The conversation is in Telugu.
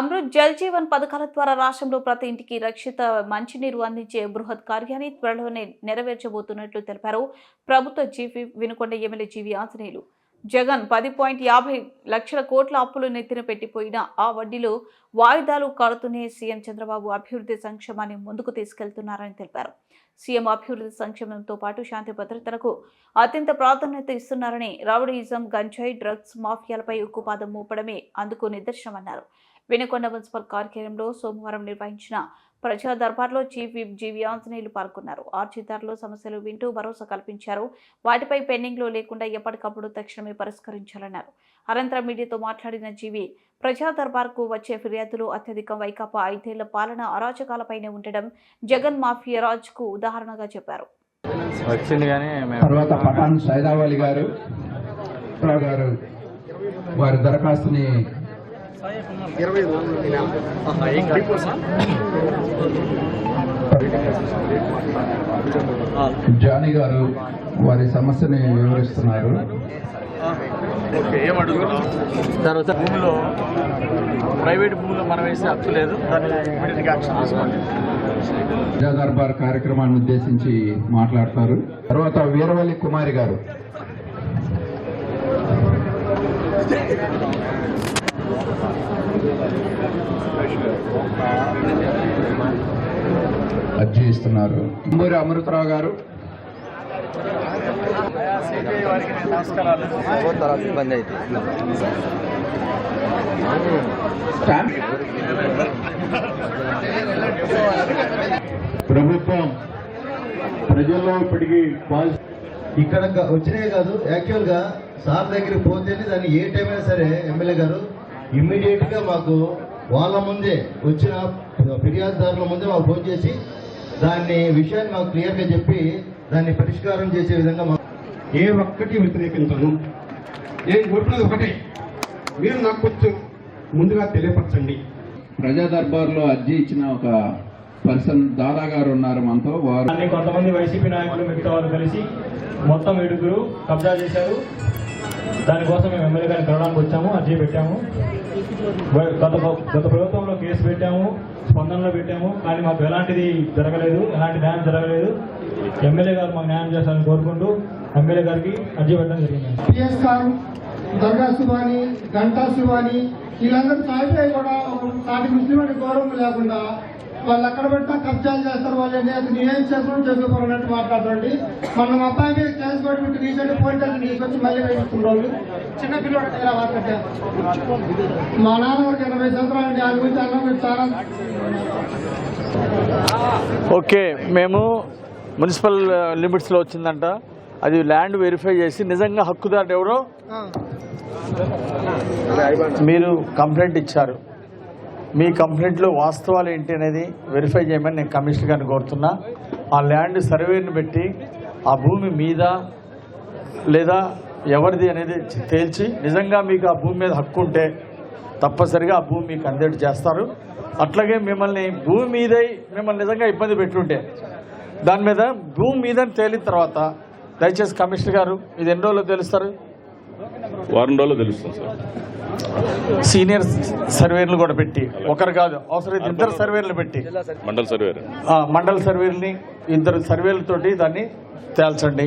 అమృత్ జల్ జీవన్ పథకాల ద్వారా రాష్ట్రంలో ప్రతి ఇంటికి రక్షిత మంచినీరు అందించే బృహత్ కార్యాన్ని త్వరలోనే నెరవేర్చబోతున్నట్లు తెలిపారు. ప్రభుత్వ GV Vinukonda MLA GV Anjaneyulu. Jagan పది పాయింట్ యాభై లక్షల కోట్ల అప్పులు నెత్తిన పెట్టిపోయిన ఆ వడ్డీలో వాయిదాలు కడుతూనే సీఎం చంద్రబాబు అభివృద్ధి సంక్షేమాన్ని ముందుకు తీసుకెళ్తున్నారని తెలిపారు. సీఎం అభివృద్ధి సంక్షేమంతో పాటు శాంతి భద్రతలకు అత్యంత ప్రాధాన్యత ఇస్తున్నారని రౌడీయిజం గంజాయి డ్రగ్స్ మాఫియాలపై ఉక్కుపాదం మోపడమే అందుకు నిదర్శనమన్నారు. వినకొండ మున్సిపల్ కార్యాలయంలో సోమవారం నిర్వహించిన ప్రజా దర్బార్లో చీఫ్ విప్ జీవి ఆంజనేయులు పాల్గొన్నారు. ఆర్జిదారులు సమస్యలు వింటూ భరోసా కల్పించారు. వాటిపై పెండింగ్లో లేకుండా ఎప్పటికప్పుడు తక్షణమే పరిష్కరించాలన్నారు. అనంతరం మీడియాతో మాట్లాడిన జీవి ప్రజా దర్బార్కు వచ్చే ఫిర్యాదులు అత్యధికం. వైకాపా ఐదేళ్ళ పాలన అరాచకాలపైనే ఉండడం జగన్ మాఫియా రాజ్కు ఉదాహరణగా చెప్పారు. వచ్చింది కానీ మేము తర్వాత పఠాన్ సైదావాలి గారు రావు గారు వారి దరఖాస్తుని జానీ గారు వారి సమస్యని వివరిస్తున్నారు. తర్వాత భూమిలో ప్రైవేట్ భూమిలో మనం వేసే హక్కు లేదు. ప్రజా దర్బార్ కార్యక్రమాన్ని ఉద్దేశించి మాట్లాడతారు. తర్వాత వీరవల్లి కుమారి గారు. అర్జిస్తున్నారు తుమ్మూరి అమృతరావు గారు. ఇబ్బంది ప్రభుత్వం ప్రజల్లో ఇప్పటికీ ఇక్కడ వచ్చినాయి కాదు యాక్చువల్గా సార్ దగ్గరికి పోతేనే దాన్ని ఏ టైం అయినా సరే ఎమ్మెల్యే గారు ఇమ్మీడియట్గా మాకు వాళ్ళ ముందే వచ్చిన ఫిర్యాదుదారుల ముందే మాకు ఫోన్ చేసి దాన్ని విషయాన్ని మాకు క్లియర్గా చెప్పి దాన్ని పరిష్కారం చేసే విధంగా మాకు ఏ ఒక్కటి వ్యతిరేకించను. నేను కోరుకున్నది ఒకటే. మీరు నాకు కొంచెం ముందుగా తెలియపరచండి. ప్రజా దర్బార్లో అర్జీ ఇచ్చిన ఒక పర్సన్ దాదా గారు ఉన్నారు మనతో. వారు దాన్ని కొంతమంది వైసీపీ నాయకులు మిగతా వాళ్ళు కలిసి మొత్తం ఏడుగురు కబ్జా చేశారు. దానికోసం మేము ఎమ్మెల్యే గారిని కలవడానికి వచ్చాము అర్జీ పెట్టాము. గత గత ప్రభుత్వంలో కేసు పెట్టాము స్పందనలో పెట్టాము కానీ మాకు ఎలాంటిది జరగలేదు ఎలాంటి న్యాయం జరగలేదు. ఎమ్మెల్యే గారు మాకు న్యాయం చేస్తారని కోరుకుంటూ ఎమ్మెల్యే గారికి అర్జీ పెట్టడం జరిగింది. పిఎస్ ఖాన్ దర్గా శివాని గంటా శివాని వీళ్ళందరూ సాయిపోయి కూడా నాటి ముస్లిం గౌరవం లేకుండా వాళ్ళు ఎక్కడ పెట్టినా కబ్జాలు చేస్తారు వాళ్ళు నేను ఏం చేస్తారో చదువుకోవాలన్నట్టు మాట్లాడండి మన అబ్బాయి మీద కేసు పెట్టి రీసెంట్ పోలీస్ స్టేషన్ తీసుకొచ్చి మళ్ళీ వాళ్ళు చిన్న పిల్లడు ఇలా మాట్లాడారు మా నాన్న ఒక ఎనభై సంవత్సరాలు అండి ఆయన గురించి అన్నం మీరు చాలా ఓకే మేము మున్సిపల్ లిమిట్స్లో వచ్చిందంట. అది ల్యాండ్ వెరిఫై చేసి నిజంగా హక్కుదారు ఎవరో? మీరు కంప్లైంట్ ఇచ్చారు. మీ కంప్లైంట్లో వాస్తవాలు ఏంటి అనేది వెరిఫై చేయమని నేను కమిషనర్ గారిని కోరుతున్నా. ఆ ల్యాండ్ సర్వేని పెట్టి ఆ భూమి మీద లేదా ఎవరిది అనేది తేల్చి నిజంగా మీకు ఆ భూమి మీద హక్కు ఉంటే తప్పనిసరిగా ఆ భూమి మీకు అందేట్టు చేస్తారు. అట్లాగే మిమ్మల్ని భూమి మీద మిమ్మల్ని నిజంగా ఇబ్బంది పెట్టుంటే దాని మీద భూమి మీద తేలిన తర్వాత దయచేసి కమిషనర్ గారు ఇది ఎన్ని రోజుల్లో తెలుస్తారు? వారం రోజులు తెలుస్తుంది సార్. సీనియర్ సర్వేర్లు కూడా పెట్టి ఒకరు కాదు అవసరం ఇద్దరు సర్వేర్లు పెట్టి. మండల సర్వేర్ ఆ, మండల సర్వేల్ని ఇద్దరు సర్వేలతోటి దాన్ని తేల్చండి.